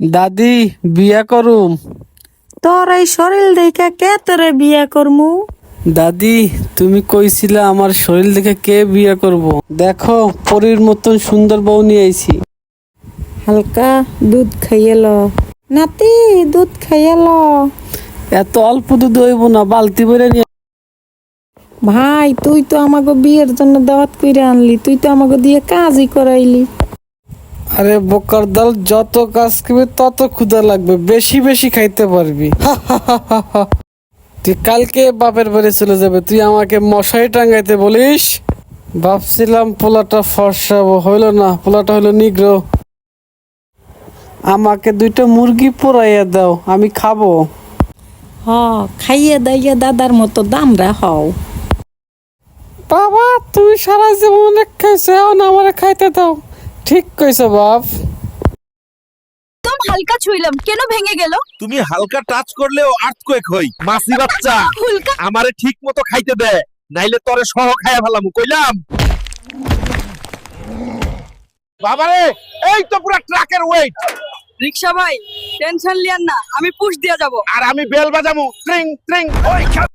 দাদি বিয়া করুম। তোর এই শরীর দেখে কে তোরে বিয়া করমু? দাদি তুমি কইছিলা আমার শরীর দেখে কে বিয়া করব। দেখো পরীর মতন সুন্দর বউ নিয়ে আইছি। হালকা দুধ খাইয়েল নাতি দুধ খাইয়েল এত অল্প দুধ হইব না বালতি ভরে নিয়ে ভাই তুই তো আমাকে বিয়ের জন্য দাওয়াত কইরা আনলি তুই তো আমাকে দিয়ে কাজই করাইলি। আরে বোকার দল যত কাজ করবে তত ক্ষুধা লাগবে। বেশি বেশি খাইতে পারবি। তুই কালকে বাপের বাড়ি চলে যাবে। তুই আমাকে মশাই টাঙ্গাইতে বলিস? ভাবছিলাম পোলাটা ফর্সাবো। হইল না পোলাটা হইল নিগ্র আমাকে দুইটা মুরগি পোড়াইয়া দাও আমি খাব। হ খাইয়ে দাইয়ে দাদার মতো দামরা হও বাবা তুমি সারা জীবন অনেক খাইছো এখন আমার খাইতে দাও। ঠিক কইছো বাপ। একদম হালকা ছুইলাম কেন ভেঙে গেল? তুমি হালকা টাচ করলেও আর্থকোয়েক হই। মাসি বাচ্চা হুলকা। আমারে ঠিক মতো খাইতে দে নাইলে তরে সহ খাইয়া ফেলাম কইলাম। বাবারে এই তো পুরা ট্রাকের ওয়েট রিক্সা ভাই টেনশন লিয়ান না আমি পুশ দিয়া যাব। আর আমি বেল বাজামু ট্রিং ট্রিং ওই খা-